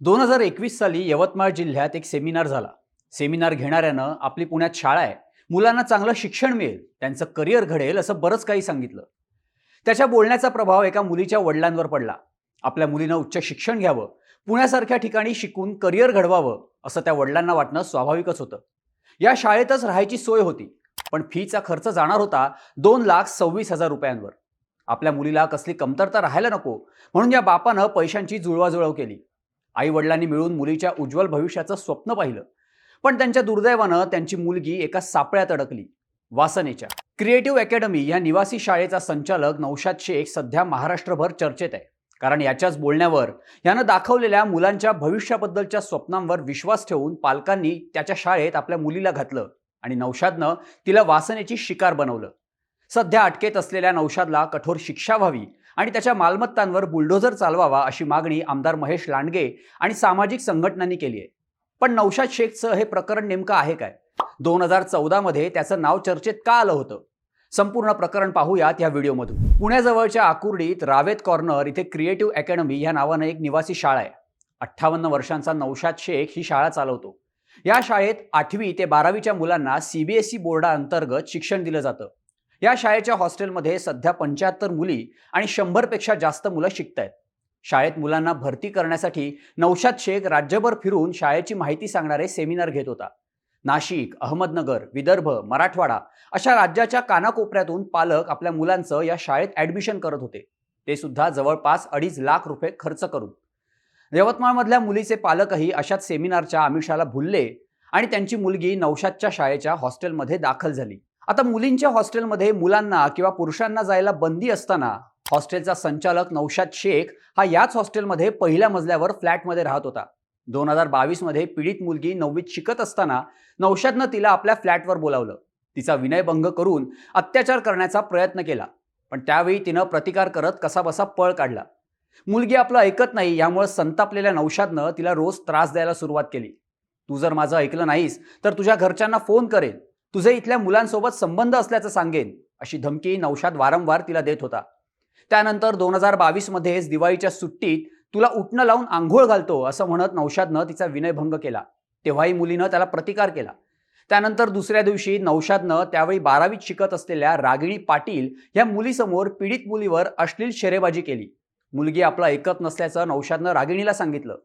दोन हजार एकवीस साली यवतमाळ जिल्ह्यात एक सेमिनार झाला. सेमिनार घेणाऱ्यानं आपली पुण्यात शाळा आहे. मुलांना चांगलं शिक्षण मिळेल. त्यांचं करिअर घडेल असं बरंच काही सांगितलं. त्याच्या बोलण्याचा प्रभाव एका मुलीच्या वडिलांवर पडला. आपल्या मुलीनं उच्च शिक्षण घ्यावं. पुण्यासारख्या ठिकाणी शिकून करिअर घडवावं असं त्या वडिलांना वाटणं स्वाभाविकच होतं. या शाळेतच राहायची सोय होती. पण फीचा खर्च जाणार होता दोन लाख सव्वीस हजार रुपयांवर. आपल्या मुलीला कसली कमतरता राहायला नको म्हणून या बापानं पैशांची जुळवाजुळव केली. आई वडिलांनी मिळून मुलीच्या उज्ज्वल भविष्याचं स्वप्न पाहिलं. पण त्यांच्या दुर्दैवानं त्यांची मुलगी एका सापळ्यात अडकली. वासनेच्या. क्रिएटिव्ह अकॅडमी या निवासी शाळेचा संचालक नौशाद शेख सध्या महाराष्ट्रभर चर्चेत आहे. कारण याच्याच बोलण्यावर यानं दाखवलेल्या मुलांच्या भविष्याबद्दलच्या स्वप्नांवर विश्वास ठेवून पालकांनी त्याच्या शाळेत आपल्या मुलीला घातलं आणि नौशादनं तिला वासनेची शिकार बनवलं. सध्या अटकेत असलेल्या नौशादला कठोर शिक्षा व्हावी आणि त्याच्या मालमत्तांवर बुलडोझर चालवावा अशी मागणी आमदार महेश लांडगे आणि सामाजिक संघटनांनी केली आहे. पण नौशाद शेखचं हे प्रकरण नेमकं आहे काय? दोन हजार चौदामध्ये त्याचं नाव चर्चेत का आलं होतं? संपूर्ण प्रकरण पाहूयात या व्हिडिओमधून. पुण्याजवळच्या आकुर्डीत रावेत कॉर्नर इथे क्रिएटिव्ह अकॅडमी या नावानं एक निवासी शाळा आहे. अठ्ठावन्न वर्षांचा नौशाद शेख ही शाळा चालवतो. या शाळेत आठवी ते बारावीच्या मुलांना सीबीएसई बोर्डाअंतर्गत शिक्षण दिलं जातं. या शाळेच्या हॉस्टेलमध्ये सध्या पंच्याहत्तर मुली आणि शंभरपेक्षा जास्त मुलं शिकत आहेत शाळेत मुलांना भरती करण्यासाठी नौशाद शेख राज्यभर फिरून शाळेची माहिती सांगणारे सेमिनार घेत होता. नाशिक अहमदनगर विदर्भ मराठवाडा अशा राज्याच्या कानाकोपऱ्यातून पालक आपल्या मुलांचं या शाळेत ॲडमिशन करत होते. ते सुद्धा जवळपास अडीच लाख रुपये खर्च करून. यवतमाळमधल्या मुलीचे पालकही अशाच सेमिनारच्या आमिषाला भुलले आणि त्यांची मुलगी नौशादच्या शाळेच्या हॉस्टेलमध्ये दाखल झाली. आता मुलींच्या हॉस्टेलमध्ये मुलांना किंवा पुरुषांना जायला बंदी असताना हॉस्टेलचा संचालक नौशाद शेख हा याच हॉस्टेलमध्ये पहिल्या मजल्यावर फ्लॅटमध्ये राहत होता. दोन हजार बावीसमध्ये पीडित मुलगी नववीत शिकत असताना नौशादनं तिला आपल्या फ्लॅटवर बोलावलं. तिचा विनयभंग करून अत्याचार करण्याचा प्रयत्न केला पण त्यावेळी तिनं प्रतिकार करत कसाबसा पळ काढला. मुलगी आपलं ऐकत नाही यामुळे संतापलेल्या नौशादनं तिला रोज त्रास द्यायला सुरुवात केली. तू जर माझं ऐकलं नाहीस तर तुझ्या घरच्यांना फोन करेन. तुझे इथल्या मुलांसोबत संबंध असल्याचं सांगेन अशी धमकी नौशाद वारंवार तिला देत होता. त्यानंतर दोन हजार बावीसमध्येच दिवाळीच्या सुट्टीत तुला उठणं लावून आंघोळ घालतो असं म्हणत नौशादनं तिचा विनयभंग केला. तेव्हाही मुलीनं त्याला प्रतिकार केला. त्यानंतर दुसऱ्या दिवशी नौशादनं त्यावेळी बारावीत शिकत असलेल्या रागिणी पाटील या मुलीसमोर पीडित मुलीवर अश्लील शेरेबाजी केली. मुलगी आपलं ऐकत नसल्याचं नौशादनं रागिणीला सांगितलं.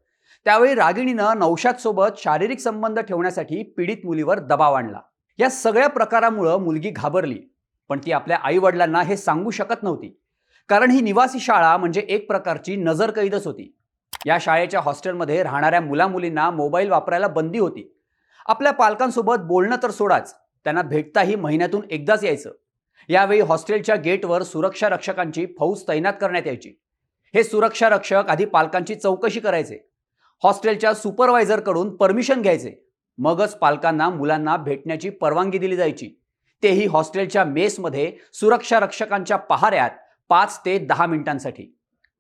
त्यावेळी रागिणीनं नौशादसोबत शारीरिक संबंध ठेवण्यासाठी पीडित मुलीवर दबाव आणला. या सगळ्या प्रकारामुळं मुलगी घाबरली पण ती आपल्या आईवडिलांना हे सांगू शकत नव्हती. कारण ही निवासी शाळा म्हणजे एक प्रकारची नजरकैदच होती. या शाळेच्या हॉस्टेलमध्ये राहणाऱ्या मुलामुलींना मोबाईल वापरायला बंदी होती. आपल्या पालकांसोबत बोलणं तर सोडाच त्यांना भेटताही महिन्यातून एकदाच यायचं. यावेळी हॉस्टेलच्या गेटवर सुरक्षा रक्षकांची फौज तैनात करण्यात यायची. हे सुरक्षा रक्षक आधी पालकांची चौकशी करायचे. हॉस्टेलच्या सुपरवायझरकडून परमिशन घ्यायचे. मगच पालकांना मुलांना भेटण्याची परवानगी दिली जायची. तेही हॉस्टेलच्या मेसमध्ये सुरक्षा रक्षकांच्या पहाऱ्यात पाच ते दहा मिनिटांसाठी.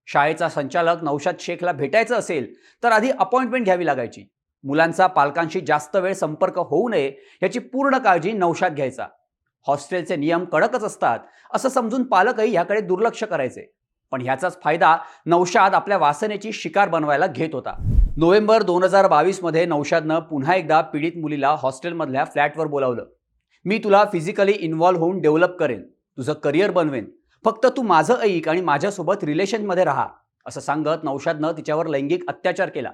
शाळेचा संचालक नौशाद शेखला भेटायचं असेल तर आधी अपॉइंटमेंट घ्यावी लागायची. मुलांचा पालकांशी जास्त वेळ संपर्क होऊ नये याची पूर्ण काळजी नौशाद घ्यायचा. हॉस्टेलचे नियम कडकच असतात असं समजून पालकही ह्याकडे दुर्लक्ष करायचे. पण ह्याचाच फायदा नौशाद आपल्या वासनेची शिकार बनवायला घेत होता. नोव्हेंबर दोन हजार बावीसमध्ये नौशादनं पुन्हा एकदा पीडित मुलीला हॉस्टेलमधल्या फ्लॅटवर बोलावलं. मी तुला फिजिकली इन्व्हॉल्व्ह होऊन डेव्हलप करेन. तुझं करिअर बनवेन. फक्त तू माझं ऐक आणि माझ्यासोबत रिलेशनमध्ये राहा असं सांगत नौशादनं तिच्यावर लैंगिक अत्याचार केला.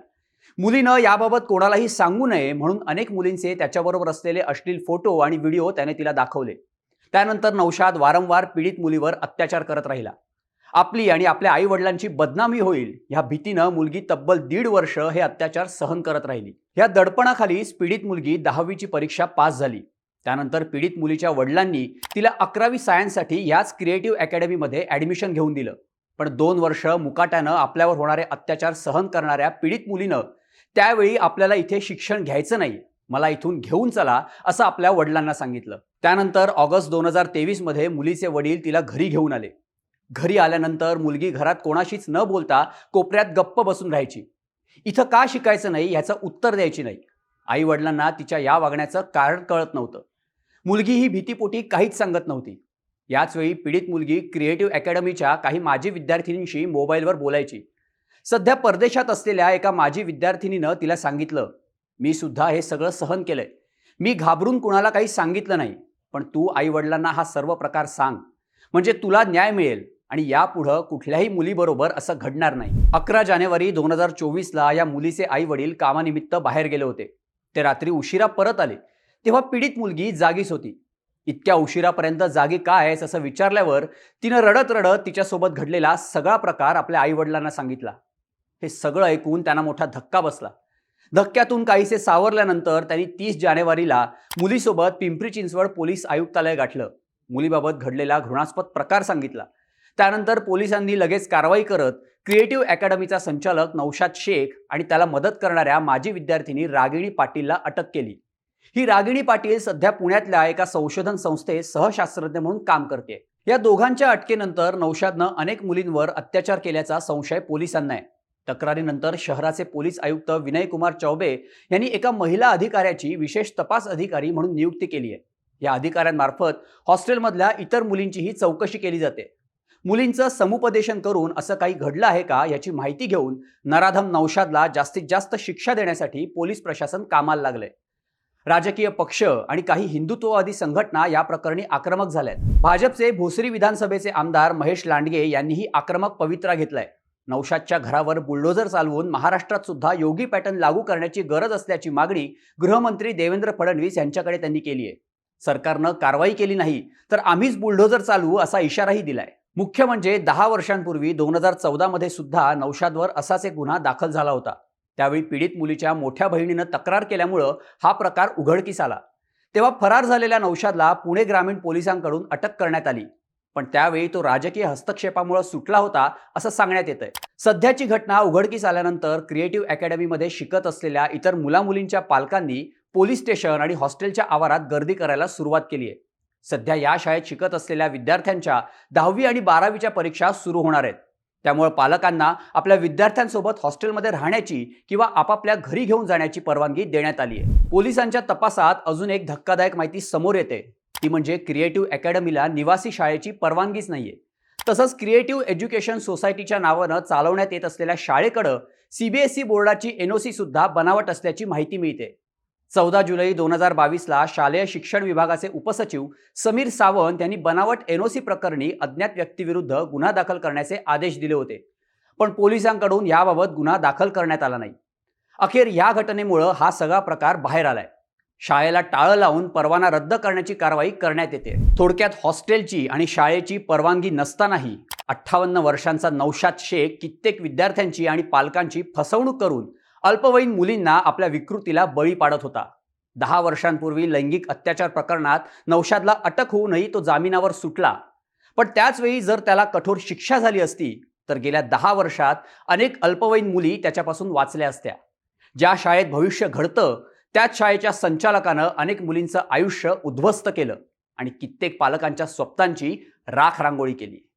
मुलीनं याबाबत कोणालाही सांगू नये म्हणून अनेक मुलींचे त्याच्याबरोबर असलेले अश्लील फोटो आणि व्हिडिओ त्याने तिला दाखवले. त्यानंतर नौशाद वारंवार पीडित मुलीवर अत्याचार करत राहिला. आपली आणि आपल्या आईवडिलांची बदनामी होईल ह्या भीतीनं मुलगी तब्बल दीड वर्ष हे अत्याचार सहन करत राहिली. या दडपणाखालीच पीडित मुलगी दहावीची परीक्षा पास झाली. त्यानंतर पीडित मुलीच्या वडिलांनी तिला अकरावी सायन्ससाठी याच क्रिएटिव्ह अकॅडमीमध्ये ॲडमिशन घेऊन दिलं. पण दोन वर्ष मुकाट्यानं आपल्यावर होणारे अत्याचार सहन करणाऱ्या पीडित मुलीनं त्यावेळी आपल्याला इथे शिक्षण घ्यायचं नाही मला इथून घेऊन चला असं आपल्या वडिलांना सांगितलं. त्यानंतर ऑगस्ट दोन हजार तेवीसमध्ये मुलीचे वडील तिला घरी घेऊन आले. घरी आल्यानंतर मुलगी घरात कोणाशीच न बोलता कोपऱ्यात गप्प बसून राहायची. इथं का शिकायचं नाही ह्याचं उत्तर द्यायची नाही. आई वडिलांना तिच्या या वागण्याचं कारण कळत नव्हतं. मुलगी ही भीतीपोटी काहीच सांगत नव्हती. याचवेळी पीडित मुलगी क्रिएटिव्ह अकॅडमीच्या काही माजी विद्यार्थिनींशी मोबाईलवर बोलायची. सध्या परदेशात असलेल्या एका माजी विद्यार्थिनीनं तिला सांगितलं मी सुद्धा हे सगळं सहन केलंय. मी घाबरून कुणाला काही सांगितलं नाही. पण तू आई वडिलांना हा सर्व प्रकार सांग. म्हणजे तुला न्याय मिळेल. आणि यापुढं कुठल्याही मुलीबरोबर असं घडणार नाही. अकरा जानेवारी दोन हजार चोवीसला या मुलीचे आई वडील कामानिमित्त बाहेर गेले होते. ते रात्री उशिरा परत आले. तेव्हा पीडित मुलगी जागीच होती. इतक्या उशिरापर्यंत जागी काय आहेस असं विचारल्यावर तिनं रडत रडत तिच्यासोबत घडलेला सगळा प्रकार आपल्या आईवडिलांना सांगितला. हे सगळं ऐकून त्यांना मोठा धक्का बसला. धक्क्यातून काहीसे सावरल्यानंतर त्यांनी तीस जानेवारीला मुलीसोबत पिंपरी चिंचवड पोलीस आयुक्तालय गाठलं. मुलीबाबत घडलेला घृणास्पद प्रकार सांगितला. त्यानंतर पोलिसांनी लगेच कारवाई करत क्रिएटिव्ह अकॅडमीचा संचालक नौशाद शेख आणि त्याला मदत करणाऱ्या माजी विद्यार्थिनी रागिणी पाटीलला अटक केली. ही रागिणी पाटील सध्या पुण्यातल्या एका संशोधन संस्थेत सहशास्त्रज्ञ म्हणून काम करते. या दोघांच्या अटकेनंतर नौशादनं अनेक मुलींवर अत्याचार केल्याचा संशय पोलिसांना आहे. तक्रारीनंतर शहराचे पोलीस आयुक्त विनय कुमार चौबे यांनी एका महिला अधिकाऱ्याची विशेष तपास अधिकारी म्हणून नियुक्ती केली आहे. या अधिकाऱ्यांमार्फत हॉस्टेलमधल्या इतर मुलींचीही चौकशी केली जाते. मुलींचं समुपदेशन करून असं काही घडलं आहे का याची माहिती घेऊन नराधम नौशादला जास्तीत जास्त शिक्षा देण्यासाठी पोलीस प्रशासन कामाला लागलंय. राजकीय पक्ष आणि काही हिंदुत्ववादी संघटना या प्रकरणी आक्रमक झाल्यात. भाजपचे भोसरी विधानसभेचे आमदार महेश लांडगे यांनीही आक्रमक पवित्रा घेतलाय. नौशादच्या घरावर बुलडोझर चालवून महाराष्ट्रात सुद्धा योगी पॅटर्न लागू करण्याची गरज असल्याची मागणी गृहमंत्री देवेंद्र फडणवीस यांच्याकडे त्यांनी केली आहे सरकारनं कारवाई केली नाही तर आम्हीच बुलडोझर चालवू असा इशाराही दिलाय. मुख्य म्हणजे दहा वर्षांपूर्वी दोन हजार चौदामध्ये सुद्धा नौशादवर असाच एक गुन्हा दाखल झाला होता. त्यावेळी पीडित मुलीच्या मोठ्या बहिणीनं तक्रार केल्यामुळं हा प्रकार उघडकीस आला. तेव्हा फरार झालेल्या नौशादला पुणे ग्रामीण पोलिसांकडून अटक करण्यात आली. पण त्यावेळी तो राजकीय हस्तक्षेपामुळे सुटला होता असं सांगण्यात येतंय. सध्याची घटना उघडकीस आल्यानंतर क्रिएटिव्ह अकॅडमीमध्ये शिकत असलेल्या इतर मुलामुलींच्या पालकांनी पोलीस स्टेशन आणि हॉस्टेलच्या आवारात गर्दी करायला सुरुवात केली आहे सध्या या शाळेत शिकत असलेल्या विद्यार्थ्यांच्या दहावी आणि बारावीच्या परीक्षा सुरू होणार आहेत. त्यामुळे पालकांना आपल्या विद्यार्थ्यांसोबत हॉस्टेलमध्ये राहण्याची किंवा आपापल्या घरी घेऊन जाण्याची परवानगी देण्यात आली आहे. पोलिसांच्या तपासात अजून एक धक्कादायक माहिती समोर येते. ती म्हणजे क्रिएटिव्ह अकॅडमीला निवासी शाळेची परवानगीच नाहीये. तसंच क्रिएटिव्ह एज्युकेशन सोसायटीच्या नावानं चालवण्यात येत असलेल्या शाळेकडं सीबीएसई बोर्डाची एनओसी सुद्धा बनावट असल्याची माहिती मिळते. चौदा जुलै दोन हजार बावीसला शालेय शिक्षण विभागाचे उपसचिव समीर सावंत यांनी बनावट एनओसी प्रकरणी अज्ञात व्यक्तीविरुद्ध गुन्हा दाखल करण्याचे आदेश दिले होते. पण पोलिसांकडून याबाबत गुन्हा दाखल करण्यात आला नाही. अखेर या घटनेमुळं हा सगळा प्रकार बाहेर आलाय. शाळेला टाळं लावून परवाना रद्द करण्याची कारवाई करण्यात येते. थोडक्यात हॉस्टेलची आणि शाळेची परवानगी नसतानाही अठ्ठावन्न वर्षांचा नौशाद शेख कित्येक विद्यार्थ्यांची आणि पालकांची फसवणूक करून अल्पवयीन मुलींना आपल्या विकृतीला बळी पाडत होता. दहा वर्षांपूर्वी लैंगिक अत्याचार प्रकरणात नौशादला अटक होऊनही तो जामिनावर सुटला. पण त्याचवेळी जर त्याला कठोर शिक्षा झाली असती तर गेल्या दहा वर्षात अनेक अल्पवयीन मुली त्याच्यापासून वाचल्या असत्या. ज्या शाळेत भविष्य घडतं त्याच शाळेच्या संचालकानं अनेक मुलींचं आयुष्य उद्ध्वस्त केलं आणि कित्येक पालकांच्या स्वप्नांची राख रांगोळी केली.